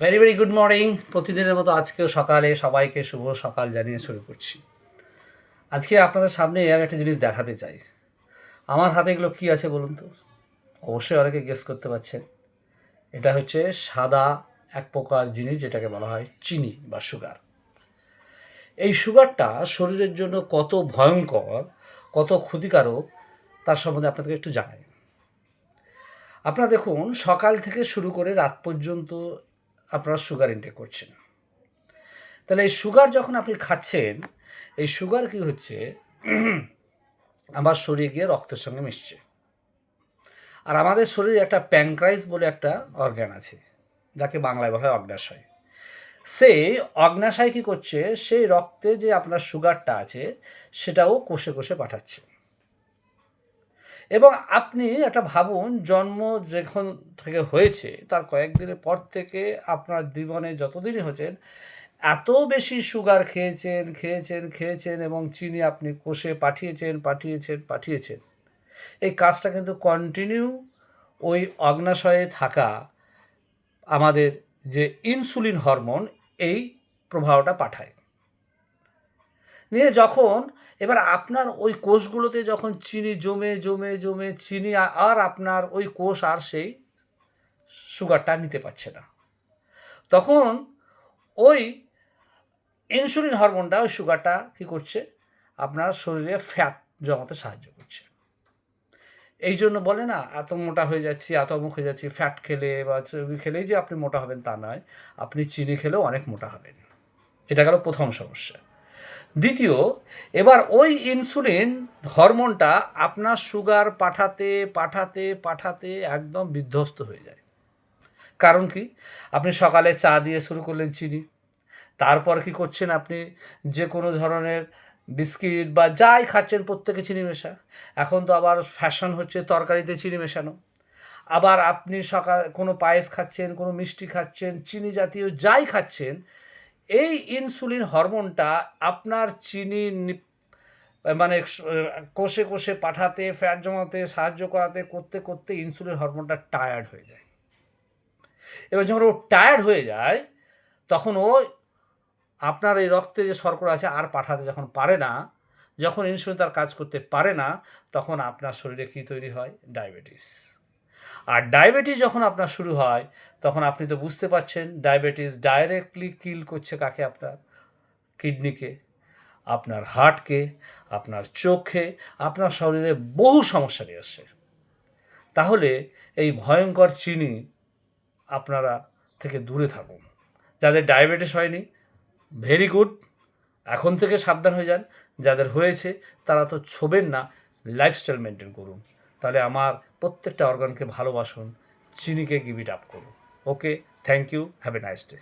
Very very good morning প্রতিদিনের মতো আজকেও সকালে সবাইকে শুভ সকাল জানিয়ে শুরু করছি। আজকে আপনাদের সামনে আমি একটা জিনিস দেখাতে চাই। আমার হাতে এগুলো কী আছে বলুন তো? অবশ্যই অনেকে গেস করতে পারছেন। এটা হচ্ছে সাদা এক প্রকার জিনিস যেটাকে বলা হয় চিনি বা সুগার এই সুগারটা শরীরের জন্য কত ভয়ঙ্কর, কত ক্ষতিকারক, তার সম্বন্ধে আপনাদেরকে একটু জানাই। আপনারা দেখুন, সকাল থেকে শুরু করে রাত পর্যন্ত আপনারা সুগার ইনটেক করছেন। তাহলে এই সুগার যখন আপনি খাচ্ছেন, এই সুগার কি হচ্ছে? আমার শরীরে গিয়ে রক্তের সঙ্গে মিশছে। আর আমাদের শরীরে একটা প্যাংক্রাইস বলে একটা অর্গ্যান আছে, যাকে বাংলায় বলা হয় অগ্নাশয় সেই অগ্নাশয় কী করছে? সেই রক্তে যে আপনার সুগারটা আছে, সেটাও কোষে কোষে পাঠাচ্ছে। এবং আপনি একটা ভাবুন, জন্ম যখন থেকে হয়েছে, তার কয়েকদিনের পর থেকে আপনার জীবনে যতদিনই হচ্ছেন, এত বেশি সুগার খেয়েছেন খেয়েছেন খেয়েছেন এবং চিনি আপনি কোষে পাঠিয়েছেন পাঠিয়েছেন পাঠিয়েছেন। এই কাজটা কিন্তু কন্টিনিউ ওই অগ্নাশয়ে থাকা আমাদের যে ইনসুলিন হরমোন এই প্রভাবটা পাঠায়। নিয়ে যখন এবার আপনার ওই কোষগুলোতে যখন চিনি জমে জমে জমে চিনি আর আপনার ওই কোষ আর সেই সুগারটা নিতে পারছে না। তখন ওই ইনসুলিন হরমোনটা ওই সুগারটা কী করছে? আপনার শরীরে ফ্যাট জমাতে সাহায্য করছে। এই জন্য বলে না, এত মোটা হয়ে যাচ্ছি, এত অমুক হয়ে যাচ্ছি ফ্যাট খেলে বা চর্বি খেলেই যে আপনি মোটা হবেন তা নয়, আপনি চিনি খেলেও অনেক মোটা হবেন। এটা গেল প্রথম সমস্যা। দ্বিতীয়, এবার ওই ইনসুলিন হরমোনটা আপনার সুগার পাঠাতে পাঠাতে পাঠাতে একদম বিধ্বস্ত হয়ে যায়। কারণ কি? আপনি সকালে চা দিয়ে শুরু করলেন চিনি। তারপর কি করছেন আপনি? যে কোনো ধরনের বিস্কিট বা যাই খাচ্ছেন, প্রত্যেকে চিনি মেশা। এখন তো আবার ফ্যাশন হচ্ছে তরকারিতে চিনি মেশানো। আবার আপনি সকাল, কোনো পায়েস খাচ্ছেন, কোনো মিষ্টি খাচ্ছেন, চিনি জাতীয় যাই খাচ্ছেন এই ইনসুলিন হরমোনটা আপনার চিনি মানে কোষে কোষে পাঠাতে, ফ্যাট জমাতে, সাহায্য করাতে, করতে করতে ইনসুলিন হরমোনটা টায়ার্ড হয়ে যায়। এবার যখন ও টায়ার্ড হয়ে যায়, তখন ও আপনার এই রক্তে যে শর্করা আছে আর পাঠাতে যখন পারে না, যখন ইনসুলিন তার কাজ করতে পারে না, তখন আপনার শরীরে কী তৈরি হয়? ডায়াবেটিস। আর ডায়াবেটিস যখন আপনার শুরু হয়, তখন আপনি তো বুঝতে পারছেন ডায়াবেটিস ডাইরেক্টলি কিল করছে কাকে আপনার? কিডনিকে আপনার হার্টকে আপনার চোখে, আপনার শরীরে বহু সমস্যা নিয়ে আসছে। তাহলে এই ভয়ঙ্কর চিনি আপনারা থেকে দূরে থাকুন। যাদের ডায়াবেটিস হয়নি ভেরি গুড এখন থেকে সাবধান হয়ে যান। যাদের হয়েছে, তারা তো ছোবেন না লাইফস্টাইল মেনটেন করুন। তাহলে আমার প্রত্যেকটা অর্গানকে ভালোবাসুন, চিনিকে গিভ ইট আপ করুন। Okay thank you have a nice day